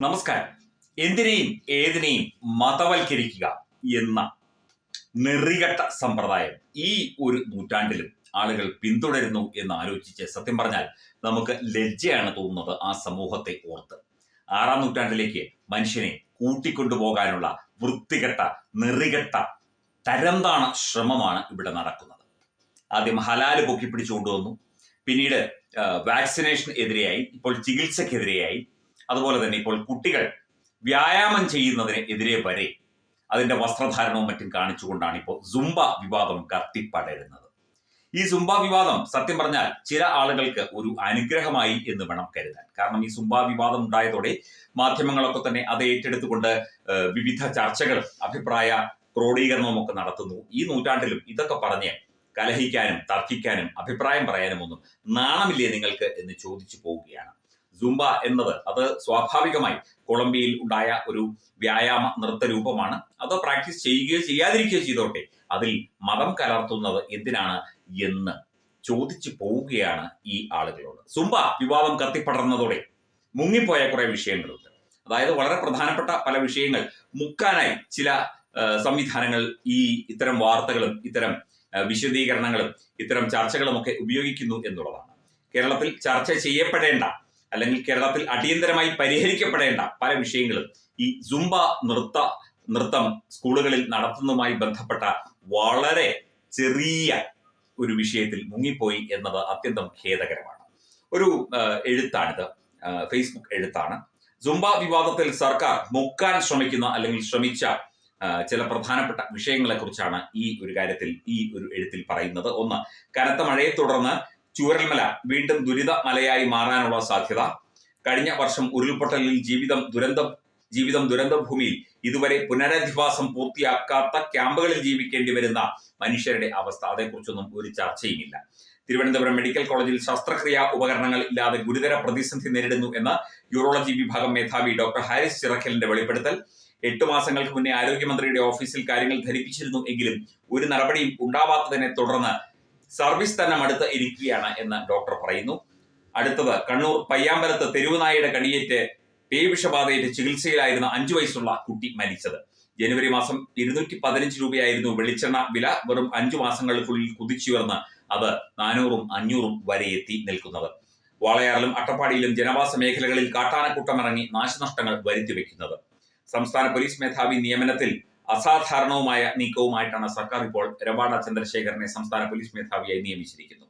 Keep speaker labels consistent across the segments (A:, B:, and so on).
A: നമസ്കാരം. എന്തിനേയും ഏതിനേയും മതവൽക്കരിക്കുക എന്ന നെറികെട്ട സമ്പ്രദായം ഈ ഒരു നൂറ്റാണ്ടിലും ആളുകൾ പിന്തുടരുന്നു എന്ന് ആലോചിച്ച് സത്യം പറഞ്ഞാൽ നമുക്ക് ലജ്ജയാണ് തോന്നുന്നത് ആ സമൂഹത്തെ ഓർത്ത്. ആറാം നൂറ്റാണ്ടിലേക്ക് മനുഷ്യനെ കൂട്ടിക്കൊണ്ടുപോകാനുള്ള വൃത്തികെട്ട നെറികെട്ട തരംതാണ ശ്രമമാണ് ഇവിടെ നടക്കുന്നത്. ആദ്യം ഹലാൽ പൊക്കിപ്പിടിച്ചുകൊണ്ടുവന്നു പിന്നീട് ആ, വാക്സിനേഷൻ എതിരെയായി ഇപ്പോൾ ചികിത്സക്കെതിരെയായി. അതുപോലെ തന്നെ ഇപ്പോൾ കുട്ടികൾ വ്യായാമം ചെയ്യുന്നതിന് എതിരെ വരെ അതിന്റെ വസ്ത്രധാരണവും മറ്റും കാണിച്ചുകൊണ്ടാണ് ഇപ്പോൾ സുംബ വിവാദം കത്തിപ്പടരുന്നത്. ഈ സുംബ വിവാദം സത്യം പറഞ്ഞാൽ ചില ആളുകൾക്ക് ഒരു അനുഗ്രഹമായി എന്ന് വേണം കരുതാൻ. കാരണം ഈ സുംബ വിവാദം ഉണ്ടായതോടെ മാധ്യമങ്ങളൊക്കെ തന്നെ അത് ഏറ്റെടുത്തുകൊണ്ട് വിവിധ ചർച്ചകളും അഭിപ്രായ ക്രോഡീകരണവും ഒക്കെ നടത്തുന്നു. ഈ നൂറ്റാണ്ടിലും ഇതൊക്കെ പറഞ്ഞ് കലഹിക്കാനും തർക്കിക്കാനും അഭിപ്രായം പറയാനും ഒന്നും നാണമില്ലേ നിങ്ങൾക്ക് എന്ന് ചോദിച്ചു പോവുകയാണ്. സുംബ എന്നത് അത് സ്വാഭാവികമായി കൊളംബിയയിൽ ഉണ്ടായ ഒരു വ്യായാമ നൃത്ത രൂപമാണ്. അത് പ്രാക്ടീസ് ചെയ്യുകയോ ചെയ്യാതിരിക്കുകയോ ചെയ്തോട്ടെ. അതിൽ മതം കലർത്തുന്നത് എന്തിനാണ് എന്ന് ചോദിച്ചു പോവുകയാണ് ഈ ആളുകളോട്. സുംബ വിവാദം കത്തിപ്പടർന്നതോടെ മുങ്ങിപ്പോയ കുറെ വിഷയങ്ങളുണ്ട്. അതായത് വളരെ പ്രധാനപ്പെട്ട പല വിഷയങ്ങൾ. മുക്കാനായി ചില സംവിധാനങ്ങൾ ഈ ഇത്തരം വാർത്തകളും ഇത്തരം വിശദീകരണങ്ങളും ഇത്തരം ചർച്ചകളും ഒക്കെ ഉപയോഗിക്കുന്നു എന്നുള്ളതാണ്. കേരളത്തിൽ ചർച്ച ചെയ്യപ്പെടേണ്ട അല്ലെങ്കിൽ കേരളത്തിൽ അടിയന്തരമായി പരിഹരിക്കപ്പെടേണ്ട പല വിഷയങ്ങളും ഈ സുംബ നൃത്ത നൃത്തം സ്കൂളുകളിൽ നടത്തുന്നതുമായി ബന്ധപ്പെട്ട വളരെ ചെറിയ ഒരു വിഷയത്തിൽ മുങ്ങിപ്പോയി എന്നത് അത്യന്തം ഖേദകരമാണ്. ഒരു എഴുത്താണിത്. ഫേസ്ബുക്ക് എഴുത്താണ്. സുംബ വിവാദത്തിൽ സർക്കാർ മുക്കാൻ ശ്രമിക്കുന്ന അല്ലെങ്കിൽ ശ്രമിച്ച ചില പ്രധാനപ്പെട്ട വിഷയങ്ങളെ കുറിച്ചാണ് ഈ ഒരു കാര്യത്തിൽ ഈ ഒരു എഴുത്തിൽ പറയുന്നത്. ഒന്ന് കനത്ത മഴയെ തുടർന്ന് ചൂരൽമല വീണ്ടും ദുരിത മലയായി മാറാനുള്ള സാധ്യത. കഴിഞ്ഞ വർഷം ഉരുൾപൊട്ടലിൽ ജീവിതം ദുരന്തം ജീവിതം ദുരന്തഭൂമിയിൽ ഇതുവരെ പുനരധിവാസം പൂർത്തിയാക്കാത്ത ക്യാമ്പുകളിൽ ജീവിക്കേണ്ടി വരുന്ന മനുഷ്യരുടെ അവസ്ഥ അതേക്കുറിച്ചൊന്നും ഒരു ചർച്ചയുമില്ല. തിരുവനന്തപുരം മെഡിക്കൽ കോളേജിൽ ശസ്ത്രക്രിയാ ഉപകരണങ്ങൾ ഇല്ലാതെ ഗുരുതര പ്രതിസന്ധി നേരിടുന്നു എന്ന യൂറോളജി വിഭാഗം മേധാവി ഡോക്ടർ ഹാരിസ് ചിറക്കലിന്റെ വെളിപ്പെടുത്തൽ. എട്ട് മാസങ്ങൾക്ക് മുന്നേ ആരോഗ്യമന്ത്രിയുടെ ഓഫീസിൽ കാര്യങ്ങൾ ധരിപ്പിച്ചിരുന്നു എങ്കിലും ഒരു നടപടിയും ഉണ്ടാവാത്തതിനെ തുടർന്ന് സർവീസ് തന്നെ മടുത്ത് ഇരിക്കുകയാണ് എന്ന് ഡോക്ടർ പറയുന്നു. അടുത്തത് കണ്ണൂർ പയ്യാമ്പലത്ത് തെരുവുനായയുടെ കടിയേറ്റ് പേവിഷബാധയേറ്റ് ചികിത്സയിലായിരുന്ന അഞ്ചു വയസ്സുള്ള കുട്ടി മരിച്ചത്. ജനുവരി മാസം ഇരുന്നൂറ്റി പതിനഞ്ച് രൂപയായിരുന്നു വെളിച്ചെണ്ണ വില. വെറും അഞ്ചു മാസങ്ങൾക്കുള്ളിൽ കുതിച്ചുയർന്ന് അത് നാനൂറും അഞ്ഞൂറും വരെ എത്തി നിൽക്കുന്നത്. വാളയാറിലും അട്ടപ്പാടിയിലും ജനവാസ മേഖലകളിൽ കാട്ടാനക്കൂട്ടമിറങ്ങി നാശനഷ്ടങ്ങൾ വരുത്തിവെക്കുന്നത്. സംസ്ഥാന പോലീസ് മേധാവി നിയമനത്തിൽ അസാധാരണവുമായ നീക്കവുമായിട്ടാണ് സർക്കാർ ഇപ്പോൾ രവാഡ ചന്ദ്രശേഖരനെ സംസ്ഥാന പോലീസ് മേധാവിയായി നിയമിച്ചിരിക്കുന്നു.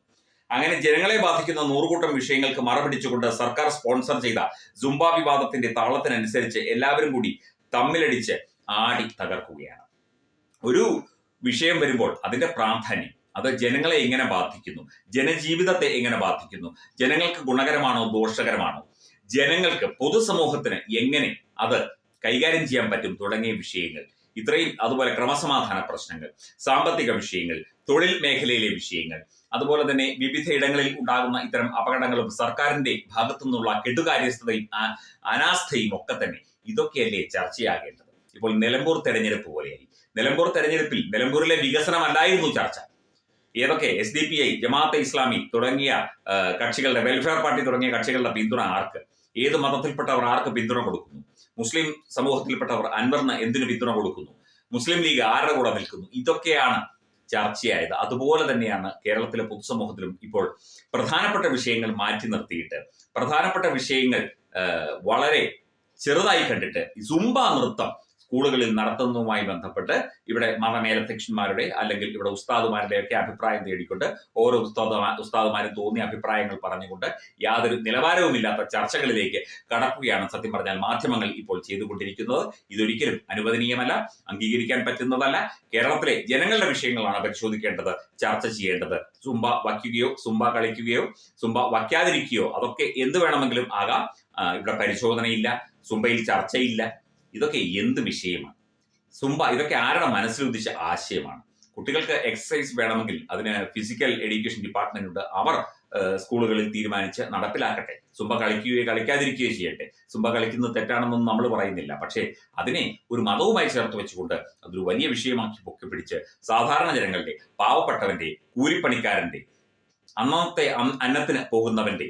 A: അങ്ങനെ ജനങ്ങളെ ബാധിക്കുന്ന നൂറുകൂട്ടം വിഷയങ്ങൾക്ക് മറപിടിച്ചുകൊണ്ട് സർക്കാർ സ്പോൺസർ ചെയ്ത സുംബ വിവാദത്തിന്റെ താളത്തിനനുസരിച്ച് എല്ലാവരും കൂടി തമ്മിലടിച്ച് ആടി തകർക്കുകയാണ്. ഒരു വിഷയം വരുമ്പോൾ അതിന്റെ പ്രാധാന്യം അത് ജനങ്ങളെ എങ്ങനെ ബാധിക്കുന്നു ജനജീവിതത്തെ എങ്ങനെ ബാധിക്കുന്നു ജനങ്ങൾക്ക് ഗുണകരമാണോ ദോഷകരമാണോ ജനങ്ങൾക്ക് പൊതുസമൂഹത്തിന് എങ്ങനെ അത് കൈകാര്യം ചെയ്യാൻ പറ്റും തുടങ്ങിയ വിഷയങ്ങൾ ഇത്രയും അതുപോലെ ക്രമസമാധാന പ്രശ്നങ്ങൾ സാമ്പത്തിക വിഷയങ്ങൾ തൊഴിൽ മേഖലയിലെ വിഷയങ്ങൾ അതുപോലെ തന്നെ വിവിധ ഇടങ്ങളിൽ ഉണ്ടാകുന്ന ഇത്തരം അപകടങ്ങളും സർക്കാരിന്റെ ഭാഗത്തു നിന്നുള്ള കെടുകാര്യസ്ഥതയും അനാസ്ഥയും ഒക്കെ തന്നെ ഇതൊക്കെയല്ലേ ചർച്ചയാകേണ്ടത്? ഇപ്പോൾ നിലമ്പൂർ തെരഞ്ഞെടുപ്പ് പോലെയായി. നിലമ്പൂർ തെരഞ്ഞെടുപ്പിൽ നിലമ്പൂരിലെ വികസനമല്ലായിരുന്നു ചർച്ച. ഏതൊക്കെ? S D P I Jamaat-e Islami തുടങ്ങിയ കക്ഷികളുടെ വെൽഫെയർ പാർട്ടി തുടങ്ങിയ കക്ഷികളുടെ പിന്തുണ ആർക്ക്? ഏത് മതത്തിൽപ്പെട്ടവർ ആർക്ക് പിന്തുണ കൊടുക്കുന്നു? മുസ്ലിം സമൂഹത്തിൽപ്പെട്ടവർ അൻവറിന് എന്തിനു പിന്തുണ കൊടുക്കുന്നു? മുസ്ലിം ലീഗ് ആരുടെ കൂടെ നിൽക്കുന്നു? ഇതൊക്കെയാണ് ചർച്ചയായത്. അതുപോലെ തന്നെയാണ് കേരളത്തിലെ പൊതുസമൂഹത്തിലും ഇപ്പോൾ പ്രധാനപ്പെട്ട വിഷയങ്ങൾ മാറ്റി നിർത്തിയിട്ട് പ്രധാനപ്പെട്ട വിഷയങ്ങൾ വളരെ ചെറുതായി കണ്ടിട്ട് സുംബ നൃത്തം സ്കൂളുകളിൽ നടത്തുന്നതുമായി ബന്ധപ്പെട്ട് ഇവിടെ മതമേലധ്യക്ഷന്മാരുടെ അല്ലെങ്കിൽ ഇവിടെ ഉസ്താദുമാരുടെ ഒക്കെ അഭിപ്രായം തേടിക്കൊണ്ട് ഓരോ ഉസ്താദുമാ ഉസ്താദുമാരും തോന്നിയ അഭിപ്രായങ്ങൾ പറഞ്ഞുകൊണ്ട് യാതൊരു നിലവാരവുമില്ലാത്ത ചർച്ചകളിലേക്ക് കടക്കുകയാണ് സത്യം പറഞ്ഞാൽ മാധ്യമങ്ങൾ ഇപ്പോൾ ചെയ്തുകൊണ്ടിരിക്കുന്നത്. ഇതൊരിക്കലും അനുവദനീയമല്ല അംഗീകരിക്കാൻ പറ്റുന്നതല്ല. കേരളത്തിലെ ജനങ്ങളുടെ വിഷയങ്ങളാണ് പരിശോധിക്കേണ്ടത് ചർച്ച ചെയ്യേണ്ടത്. സുംബ വയ്ക്കുകയോ സുംബ കളിക്കുകയോ സുംബ വയ്ക്കാതിരിക്കുകയോ അതൊക്കെ എന്ത് വേണമെങ്കിലും ആകാം. ഇവിടെ പരിശോധനയില്ല സുംബയിൽ ചർച്ചയില്ല. ഇതൊക്കെ എന്ത് വിഷയമാണ്? സുംബ ഇതൊക്കെ ആരുടെ മനസ്സിലുദ്ദേശിച്ച ആശയമാണ്? കുട്ടികൾക്ക് എക്സസൈസ് വേണമെങ്കിൽ അതിന് ഫിസിക്കൽ എഡ്യൂക്കേഷൻ ഡിപ്പാർട്ട്മെന്റ് ഉണ്ട്. അവർ സ്കൂളുകളിൽ തീരുമാനിച്ച് നടപ്പിലാക്കട്ടെ. സുംബ കളിക്കുകയോ കളിക്കാതിരിക്കുകയോ ചെയ്യട്ടെ. സുംബ കളിക്കുന്നത് തെറ്റാണെന്നൊന്നും നമ്മൾ പറയുന്നില്ല. പക്ഷേ അതിനെ ഒരു മതവുമായി ചേർത്ത് വെച്ചുകൊണ്ട് അതൊരു വലിയ വിഷയമാക്കി പൊക്കി പിടിച്ച് സാധാരണ ജനങ്ങളുടെ പാവപ്പെട്ടവന്റെ കൂലിപ്പണിക്കാരന്റെ അന്നത്തെ അന്നത്തിന് പോകുന്നവന്റെ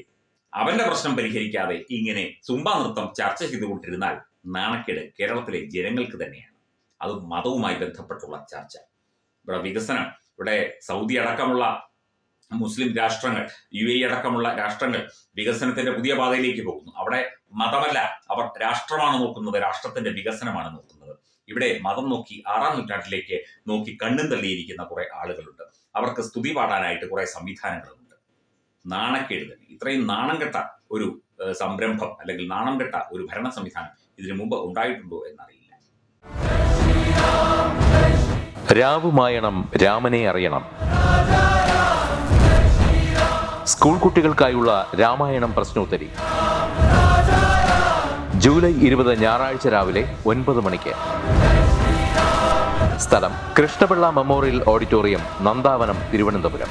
A: അവന്റെ പ്രശ്നം പരിഹരിക്കാതെ ഇങ്ങനെ സുംബ നൃത്തം ചർച്ച ചെയ്തുകൊണ്ടിരുന്നാൽ നാണക്കേട് കേരളത്തിലെ ജനങ്ങൾക്ക് തന്നെയാണ്. അത് മതവുമായി ബന്ധപ്പെട്ടുള്ള ചർച്ച. ഇവിടെ വികസനം ഇവിടെ സൗദി അടക്കമുള്ള മുസ്ലിം രാഷ്ട്രങ്ങൾ യു എ അടക്കമുള്ള രാഷ്ട്രങ്ങൾ വികസനത്തിന്റെ പുതിയ പാതയിലേക്ക് പോകുന്നു. അവിടെ മതമല്ല അവർ രാഷ്ട്രമാണ് നോക്കുന്നത് രാഷ്ട്രത്തിന്റെ വികസനമാണ് നോക്കുന്നത്. ഇവിടെ മതം നോക്കി ആറാം നൂറ്റാണ്ടിലേക്ക് നോക്കി കണ്ണും തള്ളിയിരിക്കുന്ന കുറെ ആളുകളുണ്ട്. അവർക്ക് സ്തുതി പാടാനായിട്ട് കുറെ സംവിധാനങ്ങളുണ്ട്. നാണക്കേട് തന്നെ. ഇത്രയും നാണം കെട്ട ഒരു സംരംഭം അല്ലെങ്കിൽ നാണം കെട്ട ഒരു ഭരണ സംവിധാനം ഇതിനു മുമ്പ് ഉണ്ടായിട്ടുണ്ടോ എന്നറിയില്ല.
B: രാവുമായണം രാമനെ അറിയണം. സ്കൂൾ കുട്ടികൾക്കായുള്ള രാമായണം പ്രശ്നോത്തരി. ജൂലൈ ഇരുപത് ഞായറാഴ്ച രാവിലെ ഒൻപത് മണിക്ക്. സ്ഥലം കൃഷ്ണപിള്ള മെമ്മോറിയൽ ഓഡിറ്റോറിയം നന്ദാവനം തിരുവനന്തപുരം.